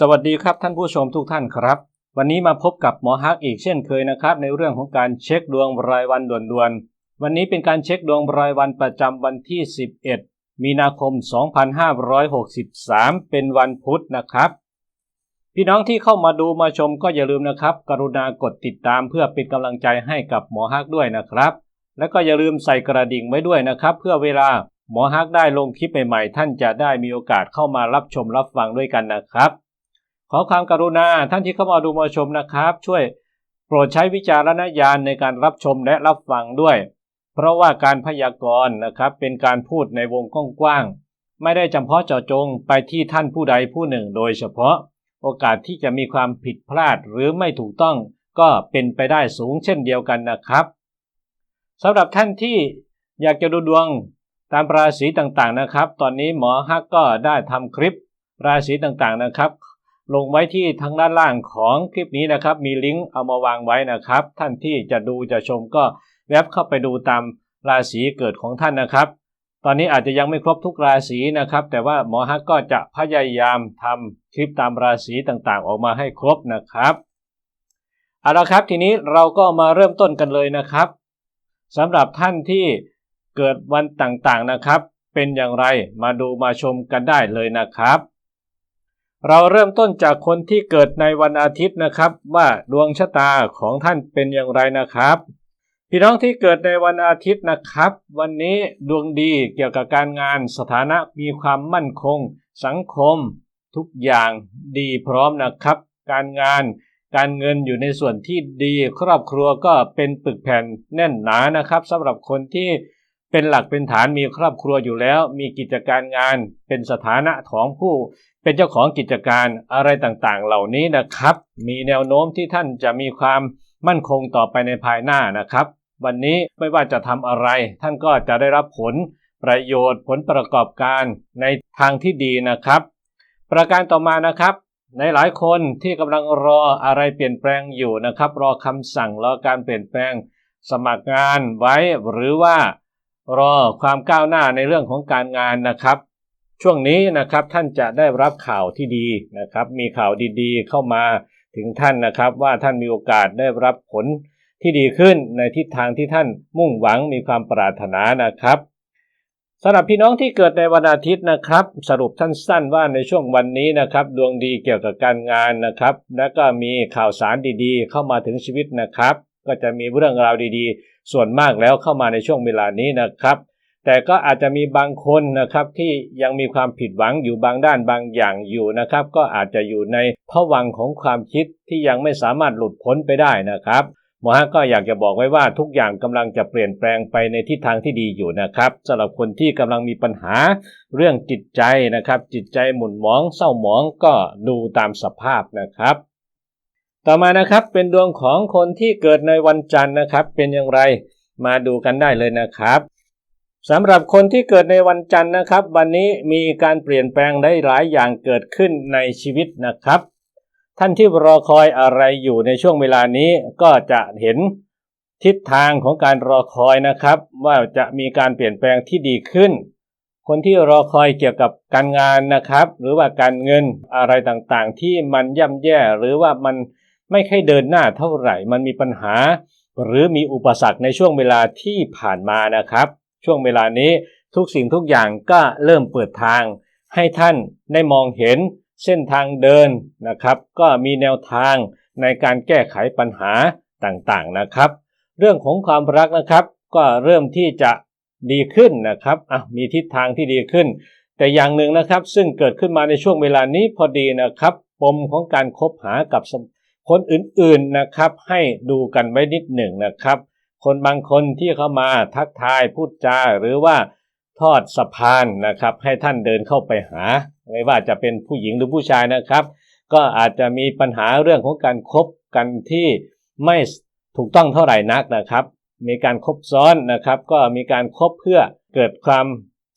สวัสดีครับท่านผู้ชมทุกท่านครับ วันนี้มาพบกับหมอฮักอีกเช่นเคยนะครับ ในเรื่องของการเช็คดวงรายวันด่วนๆ วันนี้เป็นการเช็คดวงรายวันประจำวันที่ 11 มีนาคม 2563 เป็นวันพุธนะครับ พี่น้องที่เข้ามาดูมาชมก็อย่าลืมนะครับ กรุณากดติดตามเพื่อเป็นกำลังใจให้กับหมอฮักด้วยนะครับ และก็อย่าลืมใส่กระดิ่งไว้ด้วยนะครับ เพื่อเวลาหมอฮักได้ลงคลิปใหม่ๆท่านจะได้มีโอกาสเข้ามารับชมรับฟังด้วยกันนะครับ ขอความกรุณาท่านที่เข้ามาดูมาชมนะครับ ช่วยโปรดใช้วิจารณญาณในการรับชมและรับฟังด้วย เพราะว่าการพยากรณ์นะครับเป็นการพูดในวงกว้างๆไม่ได้จำเพาะเจาะจงไปที่ท่านผู้ใดผู้หนึ่งโดยเฉพาะ โอกาสที่จะมีความผิดพลาดหรือไม่ถูกต้องก็เป็นไปได้สูงเช่นเดียวกันนะครับสำหรับท่านที่อยากจะดูดวงตามราศีต่างๆนะครับ ตอนนี้หมอฮักก็ได้ทำคลิปราศีต่างๆนะครับ ลงไว้ที่ทางด้านล่างของคลิปนี้นะครับ มีลิงก์เอามาวางไว้นะครับ ท่านที่จะดูจะชมก็แวบเข้าไปดูตามราศีเกิดของท่านนะครับ ตอนนี้อาจจะยังไม่ครบทุกราศีนะครับ แต่ว่าหมอฮักก็จะพยายามทำคลิปตามราศีต่างๆ ออกมาให้ครบนะครับเอาละครับทีนี้เราก็มาเริ่มต้นกันเลยนะครับสำหรับท่านที่เกิดวันต่างๆนะครับ เป็นอย่างไรมาดูมาชมกันได้เลยนะครับ เราเริ่มต้นจากคนที่เกิดในวันอาทิตย์นะครับ ว่าดวงชะตาของท่านเป็นอย่างไรนะครับ พี่น้องที่เกิดในวันอาทิตย์นะครับ วันนี้ดวงดีเกี่ยวกับการงานสถานะมีความมั่นคง สังคม ทุกอย่างดีพร้อมนะครับ การงาน การเงินอยู่ในส่วนที่ดี ครอบครัวก็เป็นปึกแผ่นแน่นหนานะครับสำหรับคนที่เป็นหลักเป็นฐานมีครอบครัวอยู่แล้ว มีกิจการงานเป็นสถานะของผู้ เป็นเจ้าของกิจการอะไรต่างๆ เหล่านี้นะครับ มีแนวโน้มที่ท่านจะมีความมั่นคงต่อไปในภายหน้านะครับ วันนี้ไม่ว่าจะทำอะไร ท่านก็จะได้รับผลประโยชน์ผลประกอบการในทางที่ดีนะครับ ประการต่อมานะครับ ในหลายคนที่กำลังรออะไรเปลี่ยนแปลงอยู่นะครับ รอคำสั่งรอการเปลี่ยนแปลงสมัครงานไว้หรือว่ารอความก้าวหน้าในเรื่องของการงานนะครับ ช่วงนี้นะครับท่านจะได้รับข่าวที่ดีนะครับ มีข่าวดีๆ เข้ามาถึงท่านนะครับ ว่าท่านมีโอกาสได้รับผลที่ดีขึ้นในทิศทางที่ท่านมุ่งหวังมีความปรารถนานะครับสำหรับพี่น้องที่เกิดในวันอาทิตย์นะครับ สรุปสั้นๆว่าในช่วงวันนี้นะครับ ดวงดีเกี่ยวกับการงานนะครับ และก็มีข่าวสารดีๆ เข้ามาถึงชีวิตนะครับ ก็จะมีเรื่องราวดีๆ ส่วนมากแล้วเข้ามาในช่วงเวลานี้นะครับ แต่ก็อาจจะมีบางคนนะครับที่ยังมีความผิดหวังอยู่บางด้านบางอย่างอยู่นะครับ ก็อาจจะอยู่ในภวังของความคิดที่ยังไม่สามารถหลุดพ้นไปได้นะครับหมอฮักก็อยากจะบอกไว้ว่าทุกอย่างกำลังจะเปลี่ยนแปลงไปในทิศทางที่ดีอยู่นะครับสำหรับคนที่กำลังมีปัญหาเรื่องจิตใจนะครับ จิตใจหมุนหมองเศร้าหมองก็ดูตามสภาพนะครับ ต่อมานะครับเป็นดวงของคนที่เกิดในวันจันทร์นะครับ เป็นอย่างไรมาดูกันได้เลยนะครับ สำหรับคนที่เกิดในวันจันทร์นะครับ วันนี้มีการเปลี่ยนแปลงได้หลายอย่างเกิดขึ้นในชีวิตนะครับ ท่านที่รอคอยอะไรอยู่ในช่วงเวลานี้ก็จะเห็นทิศทางของการรอคอยนะครับ ว่าจะมีการเปลี่ยนแปลงที่ดีขึ้น คนที่รอคอยเกี่ยวกับการงานนะครับ หรือว่าการเงินอะไรต่างๆ ที่มันย่ำแย่หรือว่ามันไม่ค่อยเดินหน้าเท่าไหร่ มันมีปัญหา หรือมีอุปสรรคในช่วงเวลาที่ผ่านมานะครับ ช่วงเวลานี้ทุกสิ่งทุกอย่างก็เริ่มเปิดทาง ให้ท่านได้มองเห็นเส้นทางเดินนะครับ ก็มีแนวทางในการแก้ไขปัญหาต่างๆนะครับ เรื่องของความรักนะครับ ก็เริ่มที่จะดีขึ้นนะครับอะมีทิศทางที่ดีขึ้น แต่อย่างหนึ่งนะครับซึ่งเกิดขึ้นมาในช่วงเวลานี้พอดีนะครับ ปมของการคบหากับคนอื่นๆนะครับ ให้ดูกันไว้นิดหนึ่งนะครับ คนบางคนที่เข้ามาทักทายพูดจาหรือว่าทอดสะพานนะครับ ให้ท่านเดินเข้าไปหา ไม่ว่าจะเป็นผู้หญิงหรือผู้ชายนะครับ ก็อาจจะมีปัญหาเรื่องของการครบกันที่ไม่ถูกต้องเท่าไหร่นักนะครับ มีการครบซ้อนนะครับ ก็มีการครบเพื่อเกิดความ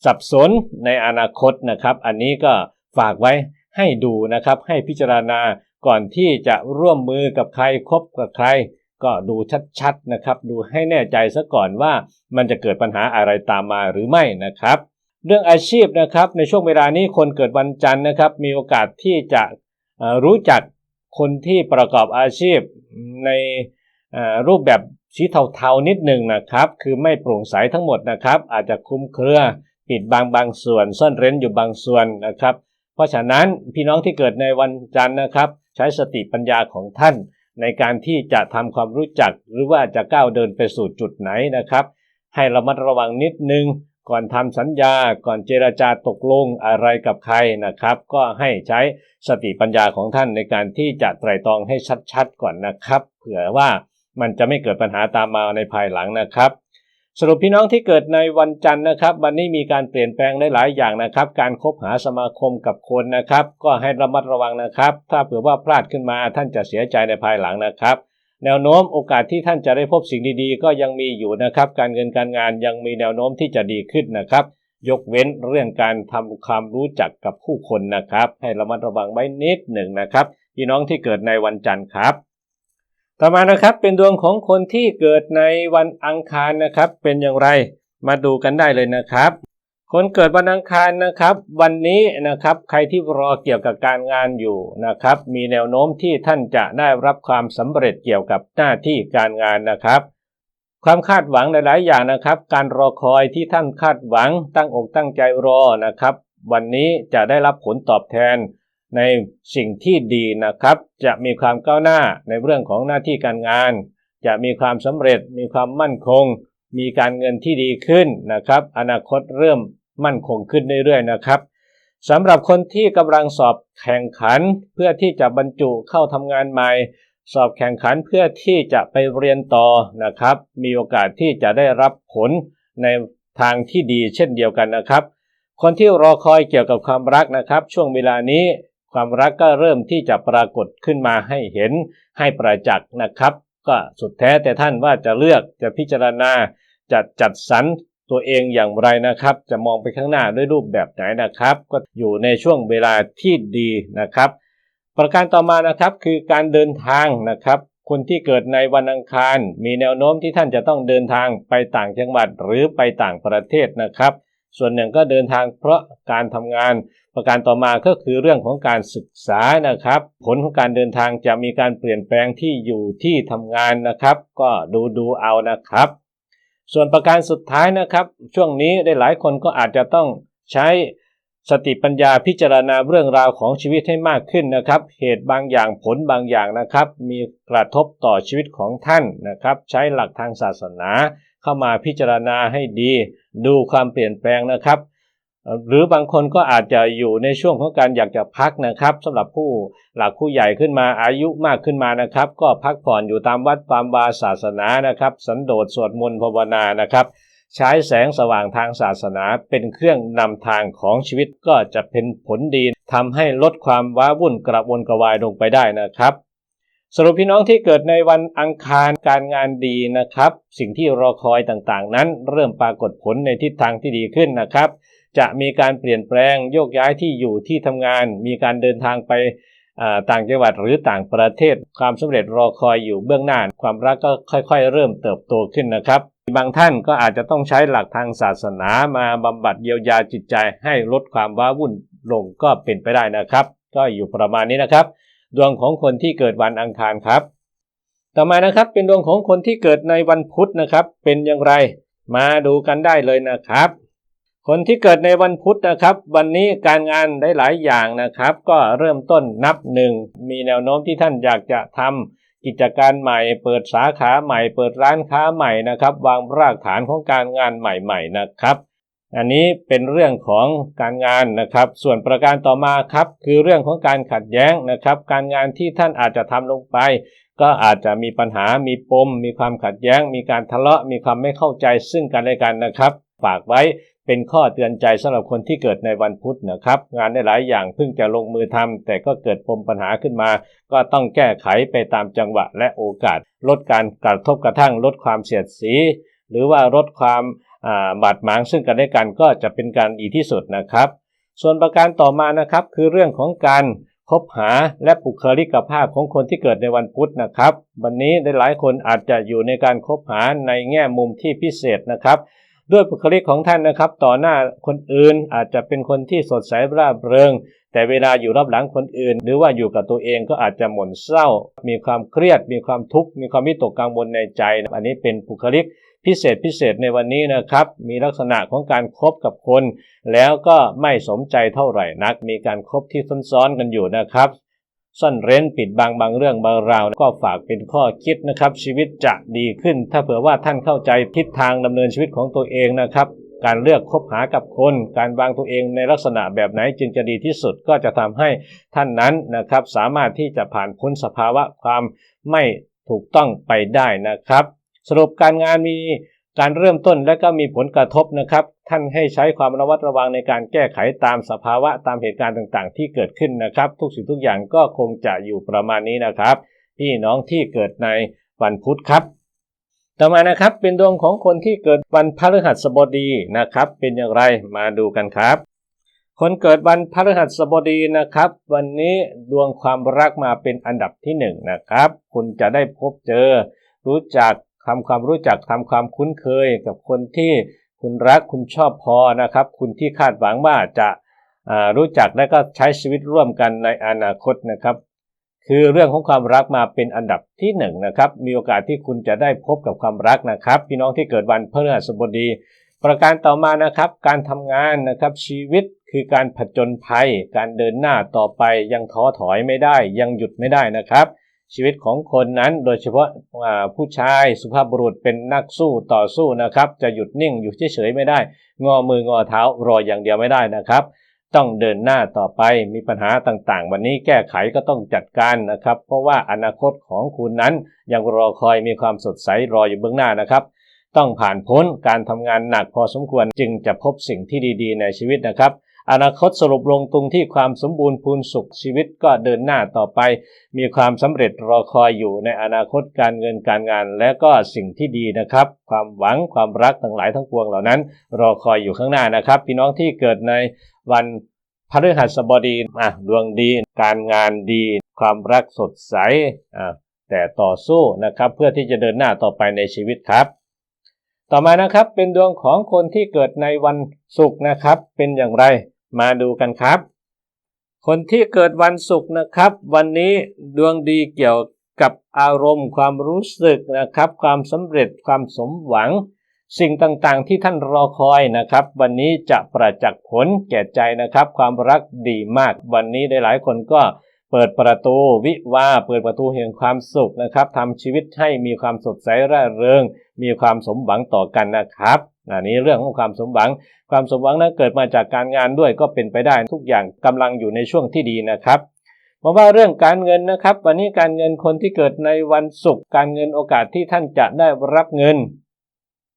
สับสนในอนาคตนะครับ อันนี้ก็ฝากไว้ให้ดูนะครับ ให้พิจารณาก่อนที่จะร่วมมือกับใครคบกับใคร ก็ดูชัดๆนะครับ ดูให้แน่ใจซะก่อนว่ามันจะเกิดปัญหาอะไรตามมาหรือไม่นะครับ เรื่องอาชีพนะครับในช่วงเวลานี้คนเกิดวันจันทร์นะครับ มีโอกาสที่จะรู้จักคนที่ประกอบอาชีพในรูปแบบสีเทาๆนิดหนึ่งนะครับ คือไม่โปร่งใสทั้งหมดนะครับ อาจจะคลุมเครือปิดบางบางส่วนซ่อนเร้นอยู่บางส่วนนะครับ เพราะฉะนั้นพี่น้องที่เกิดในวันจันทร์นะครับ ใช้สติปัญญาของท่าน ในการที่จะทำความรู้จักหรือว่าจะก้าวเดินไปสู่จุดไหนนะครับ ให้ระมัดระวังนิดนึง ก่อนทำสัญญา ก่อนเจราจาตกลงอะไรกับใครนะครับ ก็ให้ใช้สติปัญญาของท่านในการที่จะไตร่ตรองให้ชัดๆก่อนนะครับ เผื่อว่ามันจะไม่เกิดปัญหาตามมาในภายหลังนะครับ สรุปพี่น้องที่เกิดในวันจันทร์นะครับ วันนี้มีการเปลี่ยนแปลงได้หลายอย่างนะครับ การคบหาสมาคมกับคนนะครับ ก็ให้ระมัดระวังนะครับ ถ้าเผื่อว่าพลาดขึ้นมาท่านจะเสียใจในภายหลังนะครับ แนวโน้มโอกาสที่ท่านจะได้พบสิ่งดีๆ ก็ยังมีอยู่นะครับ การเงินการงานยังมีแนวโน้มที่จะดีขึ้นนะครับ ยกเว้นเรื่องการทำความรู้จักกับผู้คนนะครับ ให้ระมัดระวังไว้นิดหนึ่งนะครับ พี่น้องที่เกิดในวันจันทร์ครับ ต่อมานะครับเป็นดวงของคนที่เกิดในวันอังคารนะครับ เป็นอย่างไรมาดูกันได้เลยนะครับ คนเกิดวันอังคารนะครับ วันนี้นะครับใครที่รอเกี่ยวกับการงานอยู่นะครับ มีแนวโน้มที่ท่านจะได้รับความสำเร็จเกี่ยวกับหน้าที่การงานนะครับ ความคาดหวังหลาย ๆ อย่างนะครับ การรอคอยที่ท่านคาดหวังตั้งอกตั้งใจรอนะครับ วันนี้จะได้รับผลตอบแทน ในสิ่งที่ดีนะครับ จะมีความก้าวหน้าในเรื่องของหน้าที่การงาน จะมีความสำเร็จ มีความมั่นคง มีการเงินที่ดีขึ้นนะครับ อนาคตเริ่มมั่นคงขึ้นเรื่อยๆนะครับสำหรับคนที่กำลังสอบแข่งขันเพื่อที่จะบรรจุเข้าทำงานใหม่ สอบแข่งขันเพื่อที่จะไปเรียนต่อนะครับ มีโอกาสที่จะได้รับผลในทางที่ดีเช่นเดียวกันนะครับ คนที่รอคอยเกี่ยวกับความรักนะครับ ช่วงเวลานี้ ความรักก็เริ่มที่จะปรากฏขึ้นมาให้เห็นให้ประจักษ์นะครับ ก็สุดแท้แต่ท่านว่าจะเลือกจะพิจารณาจะจัดสรรตัวเองอย่างไรนะครับ จะมองไปข้างหน้าด้วยรูปแบบไหนนะครับ ก็อยู่ในช่วงเวลาที่ดีนะครับ ประการต่อมานะครับคือการเดินทางนะครับคนที่เกิดในวันอังคาร มีแนวโน้มที่ท่านจะต้องเดินทางไปต่างจังหวัดหรือไปต่างประเทศนะครับ ส่วนหนึ่งก็เดินทางเพราะการทำงาน ประการต่อมาก็คือเรื่องของการศึกษานะครับ ผลของการเดินทางจะมีการเปลี่ยนแปลงที่อยู่ที่ทำงานนะครับ ก็ดูดูเอานะครับ ส่วนประการสุดท้ายนะครับ ช่วงนี้ได้หลายคนก็อาจจะต้องใช้สติปัญญาพิจารณาเรื่องราวของชีวิตให้มากขึ้นนะครับ เหตุบางอย่างผลบางอย่างนะครับ มีกระทบต่อชีวิตของท่านนะครับ ใช้หลักทางศาสนา เข้ามาพิจารณาให้ดี ดูความเปลี่ยนแปลงนะครับ หรือบางคนก็อาจจะอยู่ในช่วงของการอยากจะพักนะครับสำหรับผู้หลักผู้ใหญ่ขึ้นมาอายุมากขึ้นมานะครับ ก็พักผ่อนอยู่ตามวัดตามวาศาสนานะครับ สันโดษสวดมนต์ภาวนานะครับใช้แสงสว่างทางศาสนาเป็นเครื่องนำทางของชีวิตก็จะเป็นผลดีทำให้ลดความว้าวุ่นกระวนกระวายลงไปได้นะครับ สรุปพี่น้องที่เกิดในวันอังคารการงานดีนะครับ สิ่งที่รอคอยต่างๆ นั้น เริ่มปรากฏผลในทิศทางที่ดีขึ้นนะครับ จะมีการเปลี่ยนแปลงโยกย้ายที่อยู่ที่ทำงาน มีการเดินทางไปต่างจังหวัดหรือต่างประเทศ ความสำเร็จรอคอยอยู่เบื้องหน้า ความรักก็ค่อยๆ เริ่มเติบโตขึ้นนะครับ บางท่านก็อาจจะต้องใช้หลักทางศาสนามาบำบัดเยียวยาจิตใจให้ลดความว้าวุ่นลงก็เป็นไปได้นะครับ ก็อยู่ประมาณนี้นะครับ ดวงของคนที่เกิดวันอังคารครับ ต่อมานะครับเป็นดวงของคนที่เกิดในวันพุธนะครับ เป็นอย่างไรมาดูกันได้เลยนะครับ คนที่เกิดในวันพุธนะครับ วันนี้การงานได้หลายอย่างนะครับ ก็เริ่มต้นนับหนึ่งมีแนวโน้มที่ท่านอยากจะทำกิจการใหม่ เปิดสาขาใหม่ เปิดร้านค้าใหม่นะครับ วางรากฐานของการงานใหม่ ๆนะครับ อันนี้เป็นเรื่องของการงานนะครับ ส่วนประการต่อมาครับ คือเรื่องของการขัดแย้งนะครับ การงานที่ท่านอาจจะทำลงไป ก็อาจจะมีปัญหา มีปม มีความขัดแย้ง มีการทะเลาะ มีความไม่เข้าใจซึ่งกันและกันนะครับ ฝากไว้เป็นข้อเตือนใจสำหรับคนที่เกิดในวันพุธนะครับ งานได้หลายอย่างเพิ่งจะลงมือทำแต่ก็เกิดปมปัญหาขึ้นมา ก็ต้องแก้ไขไปตามจังหวะและโอกาส ลดการกระทบกระทั่งลดความเสียดสี หรือว่าลดความ บาดหมางซึ่งกันและกันก็จะเป็นการดีที่สุดนะครับ ส่วนประการต่อมานะครับคือเรื่องของการคบหาและบุคลิกภาพของคนที่เกิดในวันพุธนะครับ วันนี้ได้หลายคนอาจจะอยู่ในการคบหาในแง่มุมที่พิเศษนะครับ ด้วยบุคลิกของท่านนะครับ ต่อหน้าคนอื่นอาจจะเป็นคนที่สดใสร่าเริง แต่เวลาอยู่รับหลังคนอื่น หรือว่าอยู่กับตัวเองก็อาจจะหม่นเศร้า มีความเครียด มีความทุกข์มีความวิตกกังวลในใจ อันนี้เป็นบุคลิก พิเศษพิเศษในวันนี้นะครับ มีลักษณะของการครบกับคน แล้วก็ไม่สมใจเท่าไหร่นัก มีการครบที่ซ้อนๆกันอยู่นะครับซ่อนเร้นปิดบังบางเรื่องบางราวก็ฝากเป็นข้อคิดนะครับ ชีวิตจะดีขึ้น ถ้าเผื่อว่าท่านเข้าใจทิศทางดำเนินชีวิตของตัวเองนะครับ การเลือกคบหากับคน การวางตัวเองในลักษณะแบบไหนจึงจะดีที่สุดก็จะทำให้ท่านนั้นนะครับ สามารถที่จะผ่านพ้นสภาวะความไม่ถูกต้องไปได้นะครับ สรุปการงานมีการเริ่มต้นและก็มีผลกระทบนะครับ ท่านให้ใช้ความระมัดระวังในการแก้ไขตามสภาวะตามเหตุการณ์ต่างๆ ที่เกิดขึ้นนะครับ ทุกสิ่งทุกอย่างก็คงจะอยู่ประมาณนี้นะครับพี่น้องที่เกิดในวันพุธครับ ต่อมานะครับเป็นดวงของคนที่เกิดวันพฤหัสบดีนะครับ เป็นอย่างไรมาดูกันครับ คนเกิดวันพฤหัสบดีนะครับ วันนี้ดวงความรักมาเป็นอันดับที่หนึ่งนะครับ คุณจะได้พบเจอ รู้จัก ทำความรู้จักทำความคุ้นเคยกับคนที่คุณรักคุณชอบพอนะครับ คุณที่คาดหวังว่าจะรู้จักและก็ใช้ชีวิตร่วมกันในอนาคตนะครับ คือเรื่องของความรักมาเป็นอันดับที่หนึ่งนะครับ มีโอกาสที่คุณจะได้พบกับความรักนะครับ พี่น้องที่เกิดวันพฤหัสบดี ประการต่อมานะครับ การทำงานนะครับชีวิตคือการผจญภัย การเดินหน้าต่อไปยังท้อถอยไม่ได้ ยังหยุดไม่ได้นะครับ ชีวิตของคนนั้นโดยเฉพาะผู้ชายสุภาพบุรุษเป็นนักสู้ต่อสู้นะครับ จะหยุดนิ่งอยู่เฉยๆไม่ได้ งอมืองอเท้ารออย่างเดียวไม่ได้นะครับ ต้องเดินหน้าต่อไปมีปัญหาต่างๆ วันนี้แก้ไขก็ต้องจัดการนะครับ เพราะว่าอนาคตของคุณนั้นยังรอคอยมีความสดใสรออยู่เบื้องหน้านะครับต้องผ่านพ้นการทำงานหนักพอสมควรจึงจะพบสิ่งที่ดี ๆ ในชีวิตนะครับ อนาคตสรุปลงตรงที่ความสมบูรณ์พูนสุขชีวิตก็เดินหน้าต่อไป มีความสำเร็จรอคอยอยู่ในอนาคตการเงินการงาน และก็สิ่งที่ดีนะครับ ความหวังความรักทั้งหลายทั้งปวงเหล่านั้น รอคอยอยู่ข้างหน้านะครับ พี่น้องที่เกิดในวันพฤหัสบดีอะดวงดี การงานดี ความรักสดใสอะแต่ต่อสู้นะครับ เพื่อที่จะเดินหน้าต่อไปในชีวิตครับ ต่อมานะครับ เป็นดวงของคนที่เกิดในวันศุกร์นะครับ เป็นอย่างไรมาดูกันครับ คนที่เกิดวันศุกร์นะครับ วันนี้ดวงดีเกี่ยวกับอารมณ์ ความรู้สึกนะครับ ความสำเร็จความสมหวัง สิ่งต่างๆที่ท่านรอคอยนะครับ วันนี้จะประจักษ์ผลแก่ใจนะครับ ความรักดีมาก วันนี้ได้หลายคนก็ เปิดประตูวิวาเปิดประตูแห่งความสุขนะครับทำชีวิตให้มีความสดใสร่าเริง มีความสมหวังต่อกันนะครับอันนี้เรื่องของความสมหวัง ความสมหวังนั้นเกิดมาจากการงานด้วยก็เป็นไปได้ทุกอย่างกำลังอยู่ในช่วงที่ดีนะครับมาว่าเรื่องการเงินนะครับ วันนี้การเงินคนที่เกิดในวันศุกร์การเงินโอกาสที่ท่านจะได้รับเงิน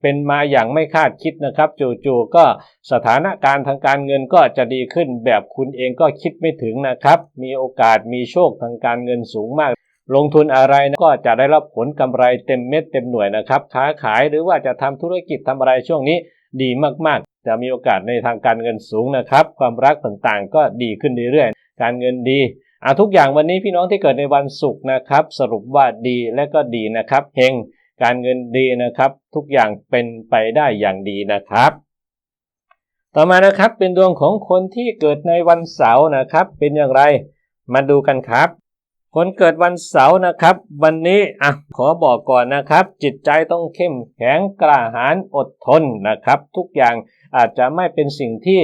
เป็นมาอย่างไม่คาดคิดนะครับ จู่ๆก็สถานการณ์ทางการเงินก็จะดีขึ้นแบบคุณเองก็คิดไม่ถึงนะครับ มีโอกาสมีโชคทางการเงินสูงมาก ลงทุนอะไรก็จะได้รับผลกำไรเต็มเม็ดเต็มหน่วยนะครับ ค้าขายหรือว่าจะทำธุรกิจทำอะไรช่วงนี้ดีมากๆ จะมีโอกาสในทางการเงินสูงนะครับ ความรักต่างๆ ก็ดีขึ้นเรื่อยๆ การเงินดีอะทุกอย่างวันนี้พี่น้องที่เกิดในวันศุกร์นะครับ สรุปว่าดีและก็ดีนะครับเฮง การเงินดีนะครับ ทุกอย่างเป็นไปได้อย่างดีนะครับ ต่อมานะครับเป็นดวงของคนที่เกิดในวันเสาร์นะครับ เป็นอย่างไรมาดูกันครับ คนเกิดวันเสาร์นะครับ วันนี้อะขอบอกก่อนนะครับ จิตใจต้องเข้มแข็งกล้าหาญอดทนนะครับ ทุกอย่างอาจจะไม่เป็นสิ่งที่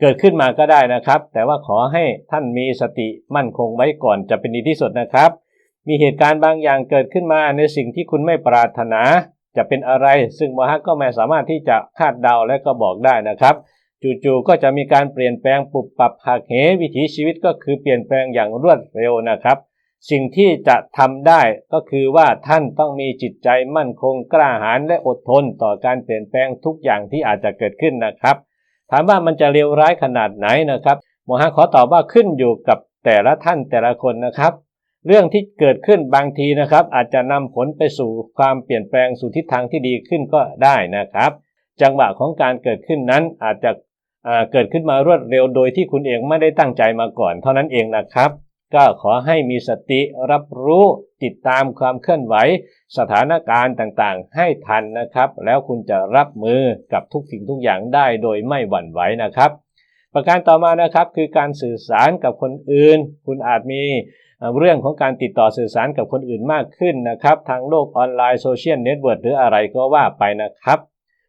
เกิดขึ้นมาก็ได้นะครับ แต่ว่าขอให้ท่านมีสติมั่นคงไว้ก่อนจะเป็นดีที่สุดนะครับ มีเหตุการณ์บางอย่างเกิดขึ้นมาในสิ่งที่คุณไม่ปรารถนา จะเป็นอะไรซึ่งมฮักก็ไม่สามารถที่จะคาดเดาและก็บอกได้นะครับ จู่ๆก็จะมีการเปลี่ยนแปลงปรับปรับหักเหวิถีชีวิตก็คือเปลี่ยนแปลงอย่างรวดเร็วนะครับ สิ่งที่จะทำได้ก็คือว่าท่านต้องมีจิตใจมั่นคงกล้าหาญและอดทนต่อการเปลี่ยนแปลงทุกอย่างที่อาจจะเกิดขึ้นนะครับ ถามว่ามันจะเลวร้ายขนาดไหนนะครับหมอฮะขอตอบว่าขึ้นอยู่กับแต่ละท่านแต่ละคนนะครับ เรื่องที่เกิดขึ้นบางทีนะครับ อาจจะนำผลไปสู่ความเปลี่ยนแปลงสู่ทิศทางที่ดีขึ้นก็ได้นะครับ จังหวะของการเกิดขึ้นนั้นอาจจะเกิดขึ้นมารวดเร็วโดยที่คุณเองไม่ได้ตั้งใจมาก่อน เท่านั้นเองนะครับ ก็ขอให้มีสติรับรู้ติดตามความเคลื่อนไหว สถานการณ์ต่างๆ ให้ทันนะครับ แล้วคุณจะรับมือกับทุกสิ่งทุกอย่างได้โดยไม่หวั่นไหวนะครับ ประการต่อมานะครับคือการสื่อสารกับคนอื่น คุณอาจมี เรื่องของการติดต่อสื่อสารกับคนอื่นมากขึ้นนะครับ ทางโลกออนไลน์โซเชียลเน็ตเวิร์กหรืออะไรก็ว่าไปนะครับ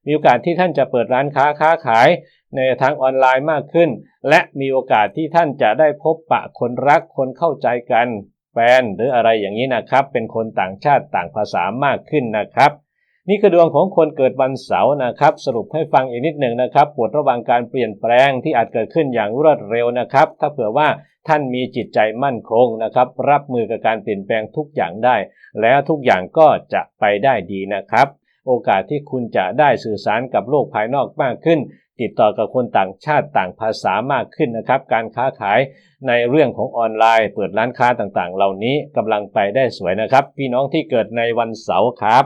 มีโอกาสที่ท่านจะเปิดร้านค้าค้าขายในทางออนไลน์มากขึ้น และมีโอกาสที่ท่านจะได้พบปะคนรักคนเข้าใจกันแฟนหรืออะไรอย่างนี้นะครับ เป็นคนต่างชาติต่างภาษามากขึ้นนะครับ นี่คือดวงของคนเกิดวันเสาร์นะครับ สรุปให้ฟังอีกนิดหนึ่งนะครับปวดระหว่างการเปลี่ยนแปลงที่อาจเกิดขึ้นอย่างรวดเร็วนะครับ ถ้าเผื่อว่า ท่านมีจิตใจมั่นคงนะครับ รับมือกับการเปลี่ยนแปลงทุกอย่างได้ แล้วทุกอย่างก็จะไปได้ดีนะครับ โอกาสที่คุณจะได้สื่อสารกับโลกภายนอกมากขึ้น ติดต่อกับคนต่างชาติต่างภาษามากขึ้นนะครับ การค้าขายในเรื่องของออนไลน์ เปิดร้านค้าต่างๆ เหล่านี้กำลังไปได้สวยนะครับ พี่น้องที่เกิดในวันเสาร์ครับ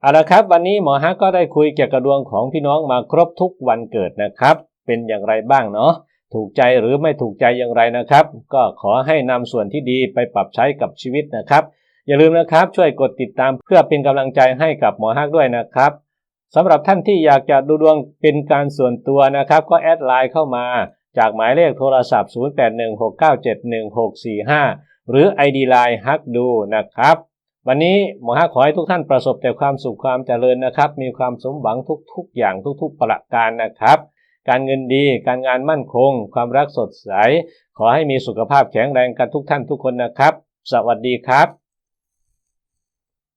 เอาละครับ วันนี้หมอฮักก็ได้คุยเกี่ยวกับดวงของพี่น้องมาครบทุกวันเกิดนะครับ เป็นอย่างไรบ้างเนาะ ถูกใจหรือไม่ถูกใจอย่างไรนะครับ ก็ขอให้นำส่วนที่ดีไปปรับใช้กับชีวิตนะครับ อย่าลืมนะครับช่วยกดติดตามเพื่อเป็นกำลังใจให้กับหมอฮักด้วยนะครับสำหรับท่านที่อยากจะดูดวงเป็นการส่วนตัวนะครับ ก็แอดไลน์เข้ามา จากหมายเลขโทรศัพท์ 0816971645 หรือ ID Line ฮักดูนะครับ วันนี้หมอฮักขอให้ทุกท่านประสบแต่ความสุขความเจริญนะครับ มีความสมหวังทุกๆ อย่างทุกๆ ประการนะครับ การเงินดี การงานมั่นคง ความรักสดใส ขอให้มีสุขภาพแข็งแรงกันทุกท่านทุกคนนะครับ สวัสดีครับ